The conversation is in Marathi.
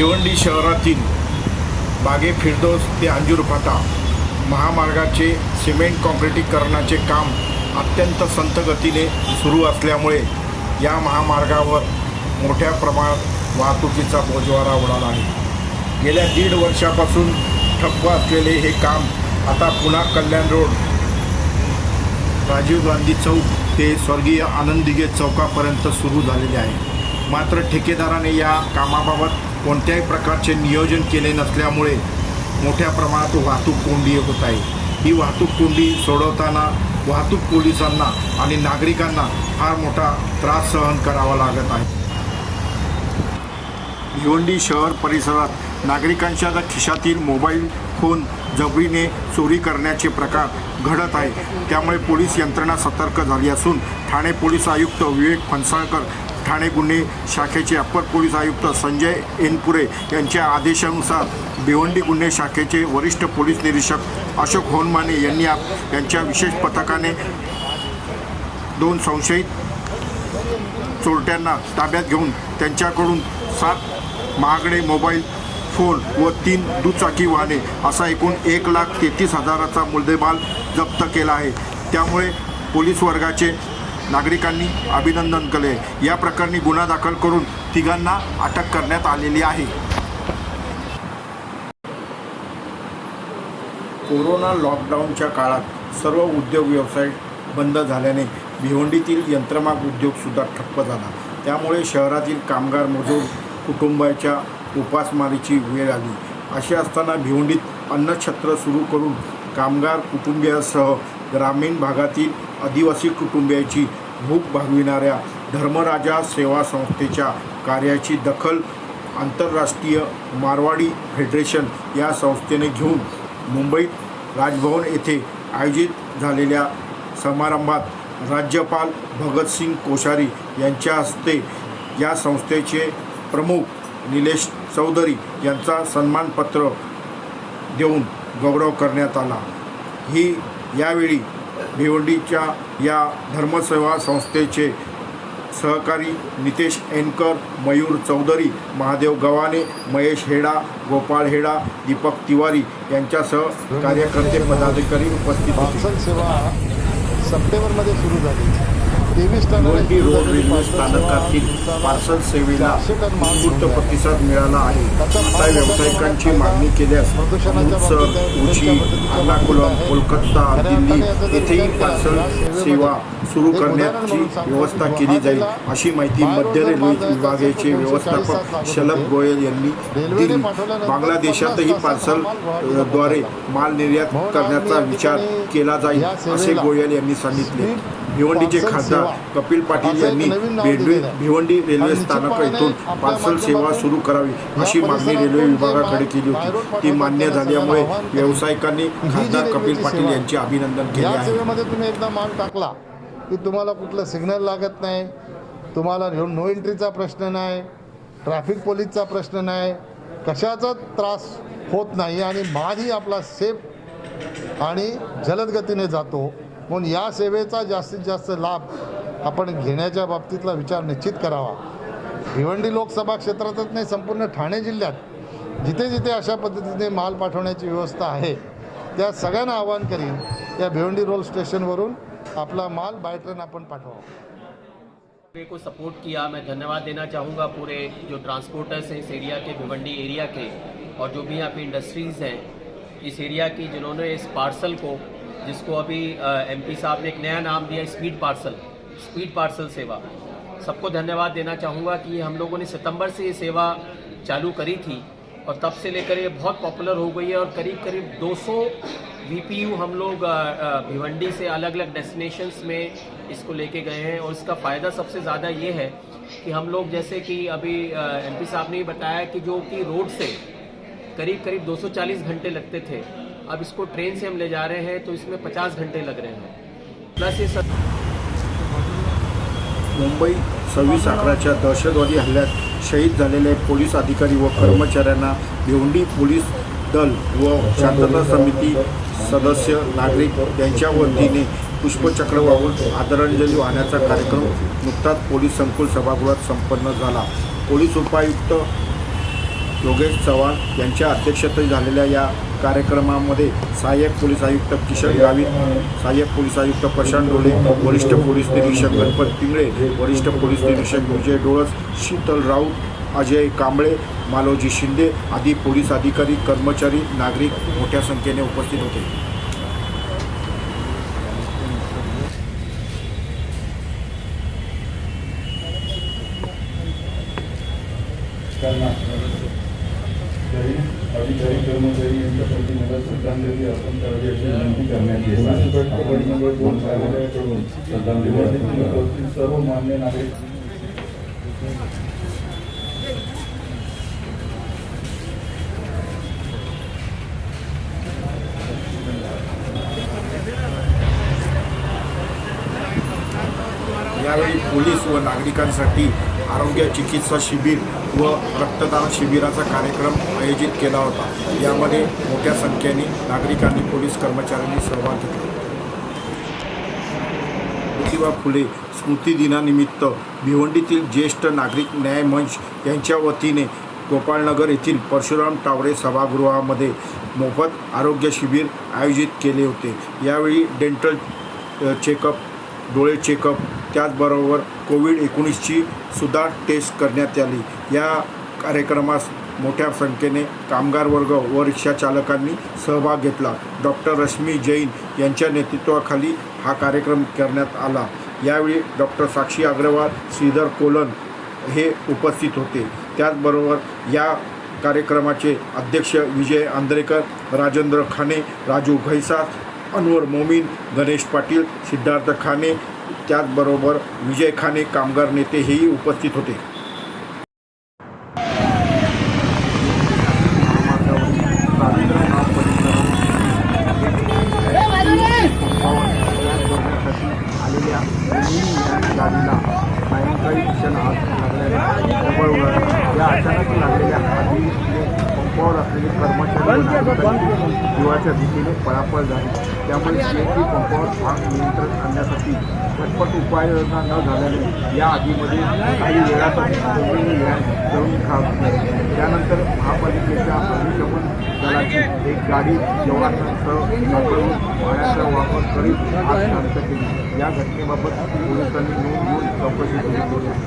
भिवंडी शहरातील बागे फिरदोस ते अंजूर फाटा महामार्गाचे सिमेंट कॉन्क्रिटीकरणाचे काम अत्यंत संथ गतीने सुरू असल्यामुळे या महामार्गावर मोठ्या प्रमाणात वाहतुकीचा बोजवारा उडाला आहे. गेल्या दीड वर्षापासून ठप्प असलेले हे काम आता पुन्हा कल्याण रोड राजीव गांधी चौक ते स्वर्गीय आनंदिगे चौकापर्यंत सुरू झालेले आहे. मात्र ठेकेदाराने या कामाबाबत कोणत्याही प्रकारचे नियोजन केले नसल्यामुळे मोठ्या प्रमाणात वाहतूक कोंडी होत आहे. ही वाहतूक कोंडी सोडवताना वाहतूक पोलिसांना आणि नागरिकांना फार मोठा त्रास सहन करावा लागत आहे. भिवंडी शहर परिसरात नागरिकांच्या खिशातील मोबाईल फोन जबरीने चोरी करण्याचे प्रकार घडत आहे त्यामुळे पोलीस यंत्रणा सतर्क झाली असून ठाणे पोलीस आयुक्त विवेक फणसाळकर ठाणे गुन्हे शाखेचे अप्पर पोलीस आयुक्त संजय एनपुरे यांच्या आदेशानुसार भिवंडी गुन्हे शाखेचे वरिष्ठ पोलीस निरीक्षक अशोक होनमाने यांनी यांच्या विशेष पथकाने दोन संशयित चोरट्यांना ताब्यात घेऊन त्यांच्याकडून सात महागडे मोबाईल फोन व तीन दुचाकी वाहने असा एकूण एक लाख तेहतीस हजाराचा मुद्देमाल जप्त केला आहे. त्यामुळे पोलीस वर्गाचे नागरिकांनी अभिनंदन केले. या प्रकरणी गुन्हा दाखल करून तिघांना अटक करण्यात आलेली आहे. कोरोना लॉकडाऊनच्या काळात सर्व उद्योग व्यवसाय बंद झाल्याने भिवंडीतील यंत्रमाग उद्योगसुद्धा ठप्प झाला. त्यामुळे शहरातील कामगार मजूर कुटुंबाच्या उपासमारीची वेळ आली. अशी असताना भिवंडीत अन्नछत्र सुरू करून कामगार कुटुंबियासह ग्रामीण भागातील आदिवासी कुटुंबियाची भूक भागविणाऱ्या धर्मराजा सेवा संस्थेच्या कार्याची दखल आंतरराष्ट्रीय मारवाडी फेडरेशन या संस्थेने घेऊन मुंबईत राजभवन येथे आयोजित झालेल्या समारंभात राज्यपाल भगतसिंग कोश्यारी यांच्या हस्ते या संस्थेचे प्रमुख निलेश चौधरी यांचा सन्मानपत्र देऊन गौरव करण्यात आला. ही यावेळी भिवंडीच्या या धर्मसेवा संस्थेचे सहकारी नितेश एनकर मयूर चौधरी महादेव गव्हाणे महेश हेडा गोपाळ हेडा दीपक तिवारी यांच्यासह कार्यकर्ते पदाधिकारी उपस्थित होते. सेवा सप्टेंबरमध्ये सुरू झाली. भिवंडी रोड रेल्वे स्थानकातील पार्सल सेवेला उत्स्फूर्त प्रतिसाद मिळाला आहे. आता व्यावसायिकांची मागणी केल्यास अमृतसर उची एर्नाकुलम कोलकाता दिल्ली येथेही पार्सल सेवा सुरू करण्याची व्यवस्था केली जाईल अशी माहिती मध्य रेल्वे विभागाचे व्यवस्थापक शलभ गोयल यांनी दिली बांगलादेशातही पार्सल अ, द्वारे माल निर्यात करण्याचा विचार केला जाईल असे गोयल यांनी सांगितले. भिवंडीचे खासदार कपिल पाटील यांनी भेंडवे भिवंडी रेल्वे स्थानक येथून पार्सल सेवा सुरू करावी अशी मागणी रेल्वे विभागाकडे केली होती. ती मान्य झाल्यामुळे व्यावसायिकांनी खासदार कपिल पाटील यांचे अभिनंदन केले आहे. तुम्ही एकदा टाकला की तुम्हाला कुठलं सिग्नल लागत नाही तुम्हाला नो एंट्रीचा प्रश्न नाही ट्रॅफिक पोलीसचा प्रश्न नाही कशाचा त्रास होत नाही आणि मालही आपला सेफ आणि जलद गतीने जातो. म्हणून या सेवेचा जास्तीत जास्त लाभ आपण घेण्याच्या बाबतीतला विचार निश्चित करावा. भिवंडी लोकसभा क्षेत्रातच नाही संपूर्ण ठाणे जिल्ह्यात जिथे जिथे अशा पद्धतीने माल पाठवण्याची व्यवस्था आहे त्या सगळ्यांना आवाहन करीन या भिवंडी रोल स्टेशनवरून आपला माल बाय ट्रेन आपण पाठवा मेरे को सपोर्ट किया मैं धन्यवाद देना चाहूँगा पूरे जो ट्रांसपोर्टर्स हैं इस एरिया के भिवंडी एरिया के और जो भी यहाँ पे इंडस्ट्रीज़ हैं इस एरिया की जिन्होंने इस पार्सल को जिसको अभी एमपी साहब ने एक नया नाम दिया, स्पीड पार्सल। स्पीड पार्सल सेवा। सबको धन्यवाद देना चाहूँगा कि हम लोगों ने सितंबर से ये सेवा चालू करी थी और तब से लेकर ये बहुत पॉपुलर हो गई है और करीब करीब 200 वीपीयू हम लोग भिवंडी से अलग अलग डेस्टिनेशंस में इसको लेके गए हैं और इसका फ़ायदा सबसे ज़्यादा ये है कि हम लोग जैसे कि अभी एमपी साहब ने बताया कि जो कि रोड से करीब करीब 240 घंटे लगते थे। अब इसको ट्रेन से हम ले जा रहे हैं तो इसमें 50 घंटे लग रहे हैं। प्लस ये सब मुंबई सव्वीस अकराच्या दहशतवादी हल्ल्यात शहीद झालेले पोलीस अधिकारी व कर्मचाऱ्यांना भिवंडी पोलीस दल व शांतता समिती सदस्य नागरिक यांच्या वतीने पुष्पचक्र वाहून आदरांजली वाहण्याचा कार्यक्रम नुकताच पोलीस संकुल सभागृहात संपन्न झाला. पोलीस उपायुक्त योगेश चव्हाण यांच्या अध्यक्षतेत झालेल्या या कार्यक्रमामध्ये सहाय्यक पोलीस आयुक्त किशन गावित सहाय्यक पोलीस आयुक्त प्रशांत डोले वरिष्ठ पोलीस निरीक्षक गणपत पिंगळे वरिष्ठ पोलीस निरीक्षक विजय डोळस शीतल राऊत अजय कांबळे मालोजी शिंदे आदी पोलीस अधिकारी कर्मचारी नागरिक मोठ्या संख्येने उपस्थित होते. तरी अधिकारी कर्मचारी यांच्या प्रतिमेला श्रद्धांजली अर्पण करावी अशी विनंती करण्यात येत आहे आपण नंबर दोन कार्यालयाकडून श्रद्धांजली अर्पण करावी. सर्व मान्य नागरिक यावेळी पोलीस व नागरिकांसाठी आरोग्य चिकित्सा शिबिर व रक्तदान शिबिराचा कार्यक्रम आयोजित केला होता. यामध्ये मोठ्या संख्येने नागरिकांनी पोलीस कर्मचाऱ्यांनी सहभाग घेतला. ज्योतिबा फुले स्मृती दिनानिमित्त भिवंडीतील ज्येष्ठ नागरिक न्याय मंच यांच्या वतीने गोपाळनगर येथील परशुराम टावरे सभागृहामध्ये मोफत आरोग्य शिबिर आयोजित केले होते. यावेळी डेंटल चेकअप डोळे चेकअप त्याचबरोबर कोविड एकोणीसची सुद्धा टेस्ट करण्यात आली. या कार्यक्रमास मोठ्या संख्येने कामगार वर्ग व रिक्षा चालकांनी सहभाग घेतला. डॉक्टर रश्मी जैन यांच्या नेतृत्वाखाली हा कार्यक्रम करण्यात आला. यावेळी डॉक्टर साक्षी अग्रवाल श्रीधर कोलन हे उपस्थित होते. त्याचबरोबर या कार्यक्रमाचे अध्यक्ष विजय आंद्रेकर राजेंद्र खाने राजू घैसा अनवर मोमीन गणेश पाटील सिद्धार्थ खाने त्याचबरोबर विजय खाने कामगार नेते हेही उपस्थित होते आलेल्या गाडीला सायंकाळी भीषण आग लागल्याने या अचानक लागलेल्या आगीने पंपावर असलेले कर्मचारी व नागरिकांची जीवाच्या पळापळ झाली. त्यामुळे शेती पंपावर भाग नियंत्रण आणण्यासाठी झटपट उपाययोजना न झाल्याने या आगीमध्ये काही वेळातच वेगवेगळे जळून खाक त्यानंतर महापालिकेच्या अग्निशमन दलाची एक गाडी जवानांसह तातडून पाण्याचा वापर करीत आग शांत केली. या घटनेबाबत पोलिसांनी नोंद घेऊन चौकशी सुरू केली.